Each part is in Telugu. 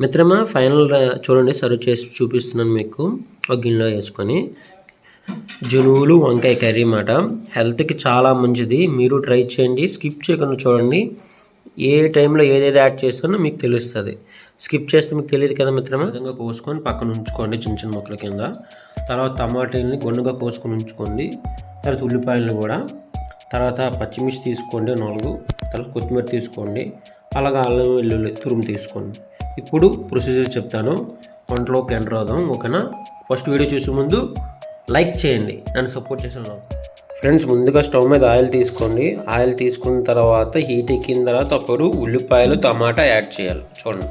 మిత్రమా ఫైనల్ చూడండి సర్వ్ చేసి చూపిస్తున్నాను మీకు. ఒక గిన్నెలో వేసుకొని. జునువులు వంకాయ కర్రీ మాట. హెల్త్కి చాలా మంచిది. మీరు ట్రై చేయండి. స్కిప్ చేయకుండా చూడండి. ఏ టైంలో ఏదేది యాడ్ చేస్తున్నా మీకు తెలుస్తుంది. స్కిప్ చేస్తే మీకు తెలియదు కదా మిత్రమా? విధంగా కోసుకొని పక్కన ఉంచుకోండి చిన్న చిన్న ముక్కల కింద. తర్వాత టమాటాలని గుండుగా కోసుకొని ఉంచుకోండి. తర్వాత ఉల్లిపాయలను కూడా. తర్వాత పచ్చిమిర్చి తీసుకోండి నాలుగు. తర్వాత కొత్తిమీర తీసుకోండి. అలాగే అల్లం వెల్లుల్లి తురుము తీసుకోండి. ఇప్పుడు ప్రొసీజర్ చెప్తాను. వంటలోకి ఎంటర్ అవుదాం ఓకేనా? ఫస్ట్ వీడియో చూసే ముందు లైక్ చేయండి నన్ను సపోర్ట్ చేసాను ఫ్రెండ్స్ ముందుగా స్టవ్ మీద ఆయిల్ తీసుకోండి. ఆయిల్ తీసుకున్న తర్వాత హీట్ ఎక్కిన తర్వాత అప్పుడు ఉల్లిపాయలు టమాటా యాడ్ చేయాలి. చూడండి.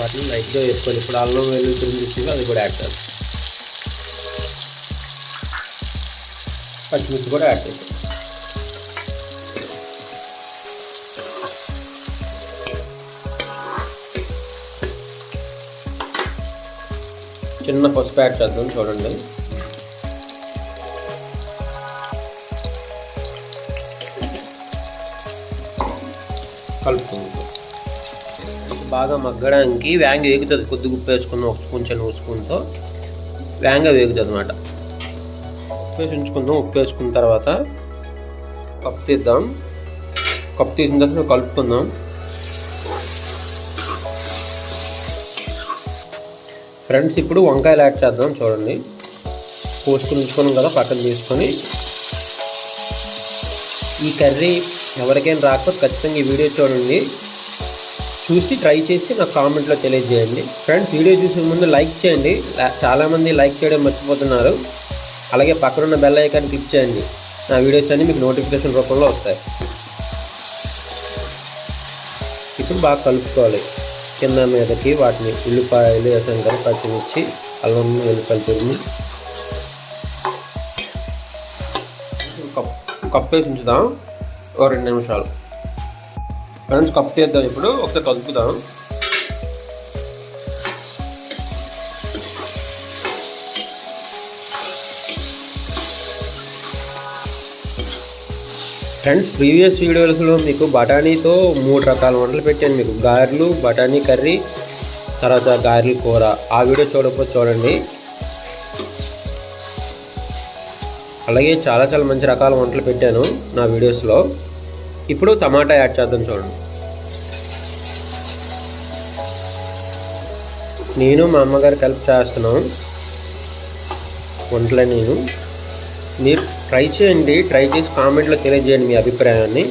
వాటిని లైట్గా వేసుకోవాలి ఇప్పుడు అల్లం వెల్లుల్లి తురిమి అది కూడా యాడ్ చేయాలి. పచ్చిమిర్చి కూడా యాడ్ చేసాం చిన్న పసుపు యాడ్ చేద్దాం చూడండి. కలుపుకుందాం. బాగా మగ్గడానికి వ్యాంగ వేగుతుంది. కొద్ది ఉప్పు వేసుకున్న ఒక స్పూన్ చిన్న స్పూన్తో. వ్యాంగ వేగుతుంది అనమాట ఉప్పు వేసి ఉంచుకుందాం ఉప్పు వేసుకున్న తర్వాత కప్పు తీద్దాం. కప్పు తీసిన తర్వాత కలుపుకుందాం. ఫ్రెండ్స్ ఇప్పుడు వంకాయలు యాడ్ చేద్దాం. చూడండి. కోసుకుని ఉంచుకున్నాం కదా పక్కన తీసుకొని. ఈ కర్రీ ఎవరికైనా రాకపోతే ఖచ్చితంగా ఈ వీడియో చూడండి. చూసి ట్రై చేసి నాకు కామెంట్లో తెలియజేయండి. ఫ్రెండ్స్ వీడియో చూసే ముందు లైక్ చేయండి. చాలామంది లైక్ చేయడం మర్చిపోతున్నారు. అలాగే పక్కనున్న బెల్ ఐకాన్ క్లిక్ చేయండి. నా వీడియోస్ అన్నీ మీకు నోటిఫికేషన్ రూపంలో వస్తాయి. ఇప్పుడు బాగా కలుపుకోవాలి. కింద మీదకి వాటిని ఉల్లిపాయలు వేసాం పచ్చిమిర్చి అల్లం వెల్లిపాయలు తురిమి కప్పు కప్పు వేసి ఉంచుదాం. ఒక రెండు నిమిషాలు. ఫ్రెండ్స్ కప్పు తీద్దాం ఇప్పుడు ఒకసారి కలుపుదాం. ఫ్రెండ్స్ ప్రీవియస్ వీడియోస్లో మీకు బఠానీతో మూడు రకాల వంటలు పెట్టాను మీకు. గారెలు బఠానీ కర్రీ తర్వాత గారెలు కూర. ఆ వీడియో చూడకపోతే చూడండి. అలాగే చాలా చాలా మంచి రకాల వంటలు పెట్టాను నా వీడియోస్లో ఇప్పుడు టమాటా యాడ్ చేద్దాం చూడండి. నేను మా అమ్మగారు కలిపి చేస్తున్నాం వంటలే నేను మీరు ట్రై చేయండి ట్రై చేసి కామెంట్లో తెలియజేయండి మీ అభిప్రాయాన్ని.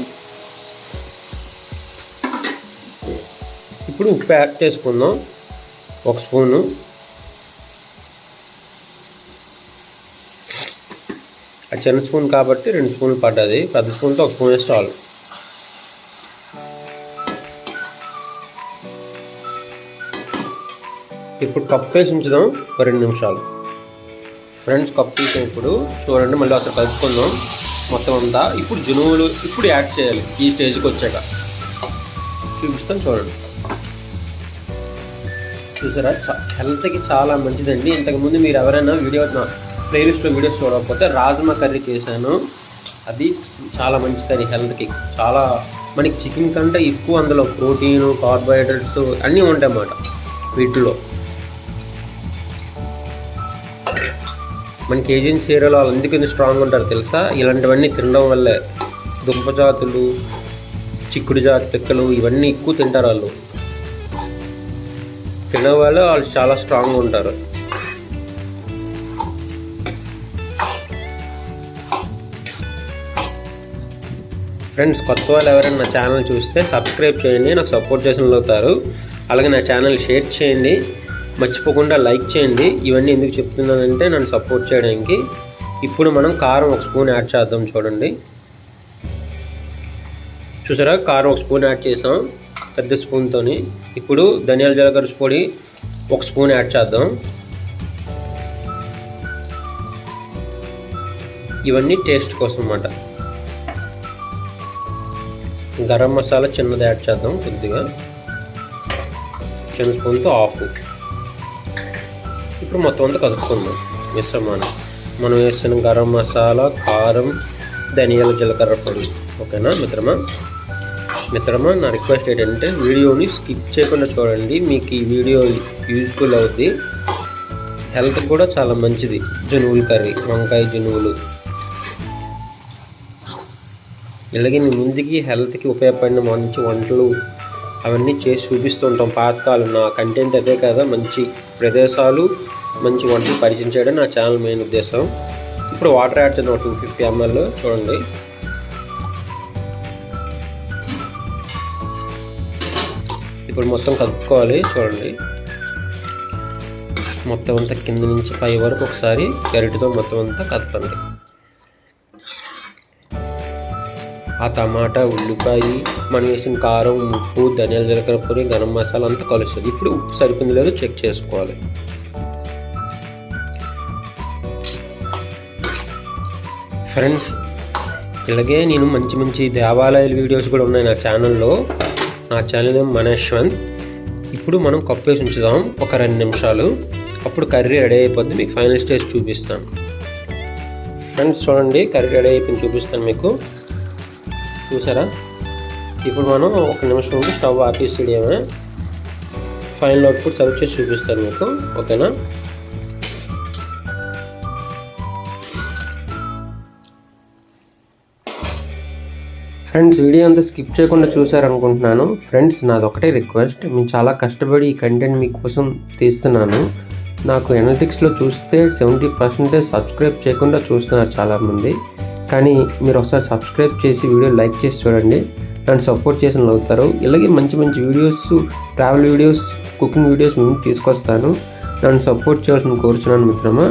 ఇప్పుడు ఉప్పు యాడ్ చేసుకుందాం ఒక స్పూను. ఆ చిన్న స్పూన్ కాబట్టి రెండు స్పూన్లు పడ్డది పెద్ద స్పూన్తో ఒక స్పూన్ వేస్తే చాలు. ఇప్పుడు కప్పు వేసి ఉంచుదాం ఒక రెండు నిమిషాలు. ఫ్రెండ్స్ కప్ తీసాం ఇప్పుడు. చూడండి మళ్ళీ అసలు కలుపుకుందాం మొత్తం అంతా ఇప్పుడు జనువులు ఇప్పుడు యాడ్ చేయాలి ఈ స్టేజ్కి వచ్చాక. చూపిస్తాను చూడండి. చూసారా? హెల్త్కి చాలా మంచిదండి. ఇంతకుముందు మీరు ఎవరైనా వీడియో ప్లేలిస్ట్లో వీడియోస్ చూడకపోతే రాజ్మా కర్రీ చేశాను. అది చాలా మంచి హెల్త్కి చాలా మనకి చికెన్ కంటే ఎక్కువ అందులో ప్రోటీన్ కార్బోహైడ్రేట్స్ అన్నీ ఉంటాయి అన్నమాట వీటిలో. మనకి ఏజెన్సీ ఏరియాలో వాళ్ళు ఎందుకు స్ట్రాంగ్ ఉంటారు తెలుసా? ఇలాంటివన్నీ తినడం వల్లే దుంప జాతులు చిక్కుడు జాతి పిక్కలు ఇవన్నీ ఎక్కువ తింటారు వాళ్ళు. తినడం వాళ్ళు వాళ్ళు చాలా స్ట్రాంగ్ ఉంటారు. ఫ్రెండ్స్ కొత్త వాళ్ళు ఎవరైనా నా ఛానల్ చూస్తే సబ్స్క్రైబ్ చేయండి నాకు సపోర్ట్ చేసిన వాళ్ళు అవుతారు. అలాగే నా ఛానల్ షేర్ చేయండి. మర్చిపోకుండా లైక్ చేయండి. ఇవన్నీ ఎందుకు చెప్తున్నానంటే నన్ను సపోర్ట్ చేయడానికి. ఇప్పుడు మనం కారం ఒక స్పూన్ యాడ్ చేద్దాం చూడండి. చూసారా? కారం ఒక స్పూన్ యాడ్ చేసాం. పెద్ద స్పూన్తోని ఇప్పుడు ధనియాల జీలకర్ర పొడి ఒక స్పూన్ యాడ్ చేద్దాం. ఇవన్నీ టేస్ట్ కోసం అన్నమాట. గరం మసాలా చిన్నది యాడ్ చేద్దాం కొద్దిగా. చిన్న స్పూన్తో ఆఫ్. ఇప్పుడు మొత్తం అంతా కలుపుకుందాం. మిశ్రమాన్ని. మనం వేసిన గరం మసాలా కారం ధనియాల జీలకర్ర పొడి. ఓకేనా మిత్రమా? మిత్రమా నా రిక్వెస్ట్ ఏంటంటే వీడియోని స్కిప్ చేయకుండా చూడండి. మీకు ఈ వీడియో యూజ్ఫుల్ అవుద్ది. హెల్త్ కూడా చాలా మంచిది. జనువులు కర్రీ వంకాయ జనువులు. ఇలాగే మీ ముందుకి హెల్త్కి ఉపయోగపడిన మంచి వంటలు అవన్నీ చేసి చూపిస్తూ ఉంటాం పాతకాలం నా కంటెంట్ అదే కదా మంచి ప్రదేశాలు మంచి వంటలు పరిచయం చేయడం నా ఛానల్ మెయిన్ ఉద్దేశం. ఇప్పుడు వాటర్ యాడ్ చేద్దాం టూ ఫిఫ్టీ ఎంఎల్ చూడండి. ఇప్పుడు మొత్తం కలుపుకోవాలి చూడండి. మొత్తం అంతా కింద నుంచి పై వరకు ఒకసారి గరిటతో మొత్తం అంతా కలపండి. ఆ టమాటా ఉల్లిపాయ మనం వేసిన కారం ఉప్పు ధనియాల జీలకర్ర పొడి గరం మసాలా అంతా కలుస్తుంది. ఇప్పుడు ఉప్పు సరిపోయింది లేదో చెక్ చేసుకోవాలి. ఫ్రెండ్స్ ఇలాగే నేను మంచి మంచి దేవాలయాల వీడియోస్ కూడా ఉన్నాయి నా ఛానల్లో నా ఛానల్ నేమ్ ఇప్పుడు మనం కప్పు వేసి ఉంచుదాం ఒక రెండు నిమిషాలు. అప్పుడు కర్రీ రెడీ అయిపోద్ది మీకు ఫైనల్ స్టేజ్ చూపిస్తాను. ఫ్రెండ్స్ చూడండి కర్రీ రెడీ అయిపోయింది చూపిస్తాను మీకు. చూసారా? ఇప్పుడు మనం ఒక నిమిషం ఉండి స్టవ్ ఆపేసేయడమే ఫైనల్ అవుట్పుట్ సర్వ్ చేసి చూపిస్తాను మీకు ఓకేనా? ఫ్రెండ్స్ వీడియో అంతా స్కిప్ చేయకుండా చూసారనుకుంటున్నాను ఫ్రెండ్స్ నాది ఒకటే రిక్వెస్ట్ మేము చాలా కష్టపడి ఈ కంటెంట్ మీకోసం తీస్తున్నాను. నాకు ఎనలిటిక్స్లో చూస్తే సెవెంటీ పర్సెంటేజ్ సబ్స్క్రైబ్ చేయకుండా చూస్తున్నారు చాలామంది. కానీ మీరు ఒకసారి సబ్స్క్రైబ్ చేసి వీడియో లైక్ చేసి చూడండి. నన్ను సపోర్ట్ చేసిన అవుతారు. ఇలాగే మంచి మంచి videos travel videos cooking videos మేము తీసుకొస్తాను. నన్ను సపోర్ట్ చేయాల్సిన కోరుచున్నాను మిత్రమా.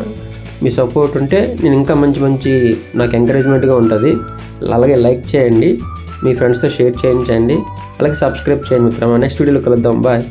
మీ సపోర్ట్ ఉంటే నేను ఇంకా మంచి మంచి నాకు ఎంకరేజ్మెంట్గా ఉంటుంది. అలాగే లైక్ చేయండి. మీ ఫ్రెండ్స్తో షేర్ చేయించండి. అలాగే సబ్స్క్రైబ్ చేయండి మిత్రమా. నెక్స్ట్ వీడియోలో కలుద్దాం. బాయ్